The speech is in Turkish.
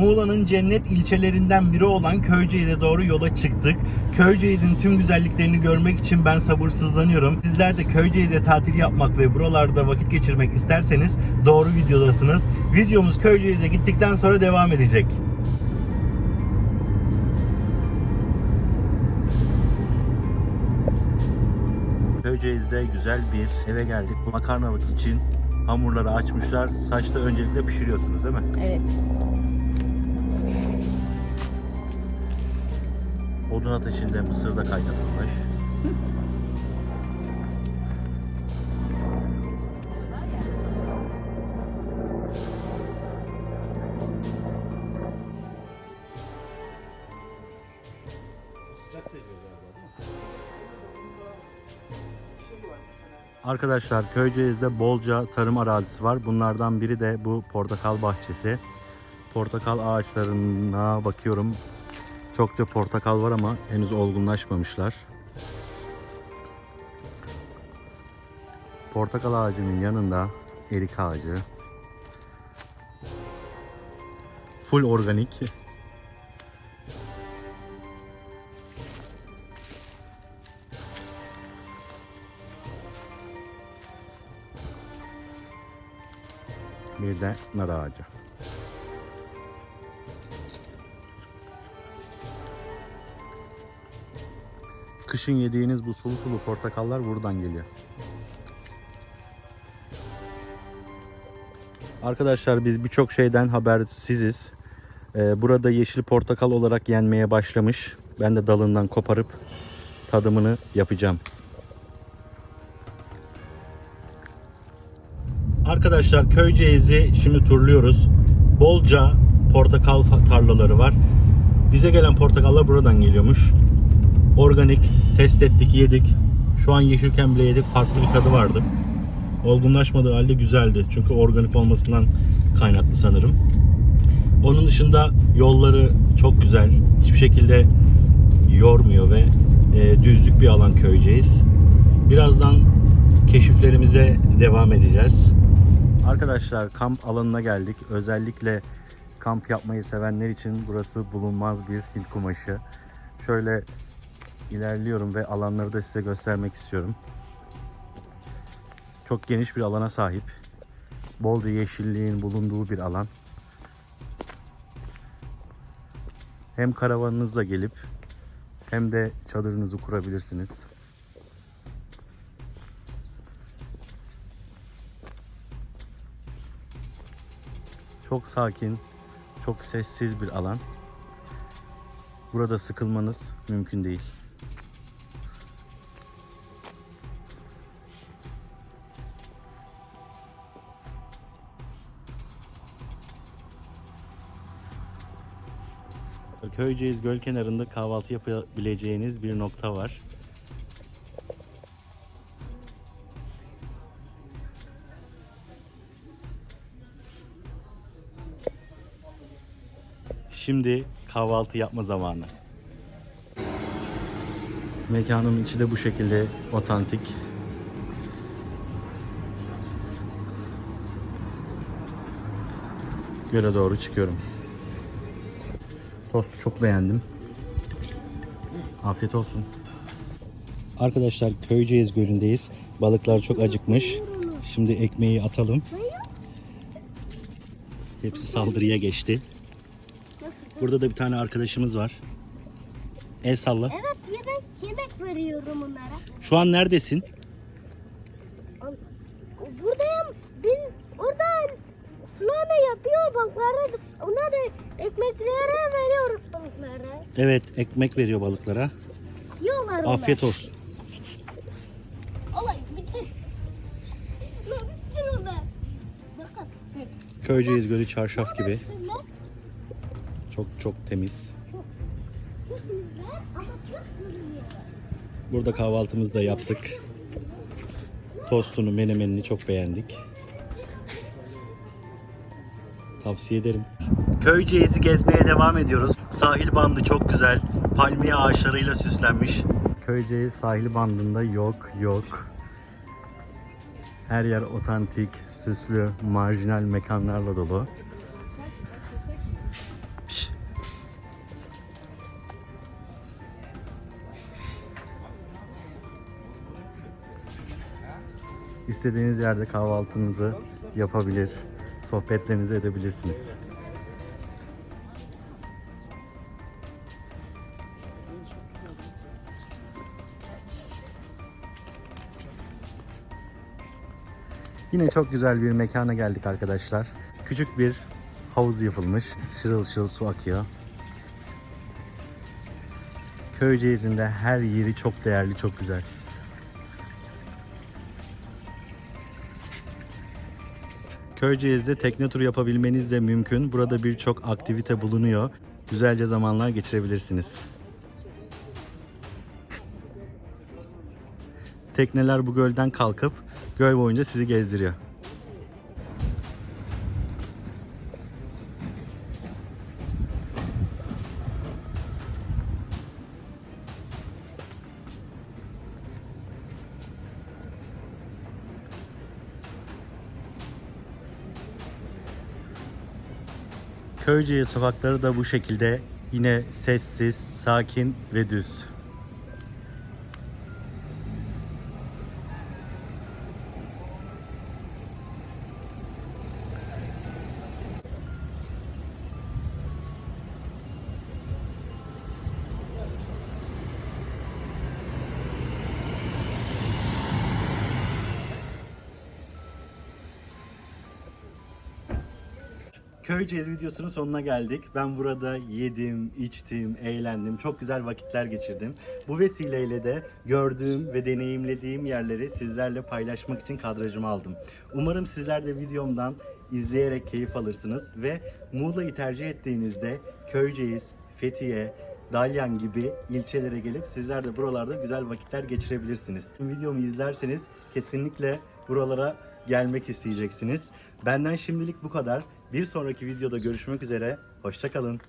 Muğla'nın cennet ilçelerinden biri olan Köyceğiz'e doğru yola çıktık. Köyceğiz'in tüm güzelliklerini görmek için ben sabırsızlanıyorum. Sizler de Köyceğiz'e tatil yapmak ve buralarda vakit geçirmek isterseniz doğru videodasınız. Videomuz Köyceğiz'e gittikten sonra devam edecek. Köyceğiz'de güzel bir eve geldik. Makarnalık için hamurları açmışlar. Saçta öncelikle pişiriyorsunuz değil mi? Evet. Odun ateşinde mısır da kaynatılmış. Arkadaşlar Köyceğiz'de bolca tarım arazisi var. Bunlardan biri de bu portakal bahçesi. Portakal ağaçlarına bakıyorum. Çokça portakal var ama henüz olgunlaşmamışlar. Portakal ağacının yanında erik ağacı. Full organik. Bir de nar ağacı. Kışın yediğiniz bu sulu sulu portakallar buradan geliyor. Arkadaşlar biz birçok şeyden habersiziz. Ee, burada yeşil portakal olarak yenmeye başlamış. Ben de dalından koparıp tadımını yapacağım. Arkadaşlar Köyceğiz'i şimdi turluyoruz. Bolca portakal tarlaları var. Bize gelen portakallar buradan geliyormuş. Organik test ettik, yedik. Şu an yeşilken bile yedik. Farklı bir tadı vardı. Olgunlaşmadığı halde güzeldi. Çünkü organik olmasından kaynaklı sanırım. Onun dışında yolları çok güzel. Hiçbir şekilde yormuyor ve e, düzlük bir alan köyceğiz. Birazdan keşiflerimize devam edeceğiz. Arkadaşlar kamp alanına geldik. Özellikle kamp yapmayı sevenler için burası bulunmaz bir Hint kumaşı. Şöyle ilerliyorum ve alanları da size göstermek istiyorum. Çok geniş bir alana sahip. Bolca yeşilliğin bulunduğu bir alan. Hem karavanınızla gelip hem de çadırınızı kurabilirsiniz. Çok sakin, çok sessiz bir alan. Burada sıkılmanız mümkün değil. Köyceğiz göl kenarında kahvaltı yapabileceğiniz bir nokta var. Şimdi kahvaltı yapma zamanı. Mekanın içi de bu şekilde otantik. Göle doğru çıkıyorum. Tostu çok beğendim. Afiyet olsun. Arkadaşlar Köyceğiz Gölü'ndeyiz. Balıklar çok acıkmış. Şimdi ekmeği atalım. Hepsi saldırıya geçti. Burada da bir tane arkadaşımız var. El salla. Evet yemek yemek veriyorum onlara. Şu an neredesin? Yapıyor balıklara. Ona da ekmekleri veriyoruz balıklara. Evet, ekmek veriyor balıklara. Yiyorlar onlar. Afiyet olsun. Allah ekmek. Ne yapıyorsun onlar? Bakın. Köyceğiz Gölü çarşaf gibi. Çok çok temiz. Çok güzel ama çok güzel. Burada kahvaltımızı da yaptık. Tostunu, menemenini çok beğendik. Tavsiye ederim. Köyceğiz'i gezmeye devam ediyoruz. Sahil bandı çok güzel. Palmiye ağaçlarıyla süslenmiş. Köyceğiz sahil bandında yok yok. Her yer otantik, süslü, marjinal mekanlarla dolu. İstediğiniz yerde kahvaltınızı yapabilir sohbetlerinizi edebilirsiniz. Yine çok güzel bir mekana geldik arkadaşlar. Küçük bir havuz yapılmış. Şırıl şırıl su akıyor. Köyceğiz'inde her yeri çok değerli, çok güzel. Köyceğiz'de tekne turu yapabilmeniz de mümkün. Burada birçok aktivite bulunuyor. Güzelce zamanlar geçirebilirsiniz. Tekneler bu gölden kalkıp göl boyunca sizi gezdiriyor. Köyceğiz sokakları da bu şekilde yine sessiz, sakin ve düz. Köyceğiz videosunun sonuna geldik. Ben burada yedim, içtim, eğlendim. Çok güzel vakitler geçirdim. Bu vesileyle de gördüğüm ve deneyimlediğim yerleri sizlerle paylaşmak için kadrajıma aldım. Umarım sizler de videomdan izleyerek keyif alırsınız ve Muğla'yı tercih ettiğinizde Köyceğiz, Fethiye, Dalyan gibi ilçelere gelip sizler de buralarda güzel vakitler geçirebilirsiniz. Videomu izlerseniz kesinlikle buralara gelmek isteyeceksiniz. Benden şimdilik bu kadar. Bir sonraki videoda görüşmek üzere. Hoşçakalın.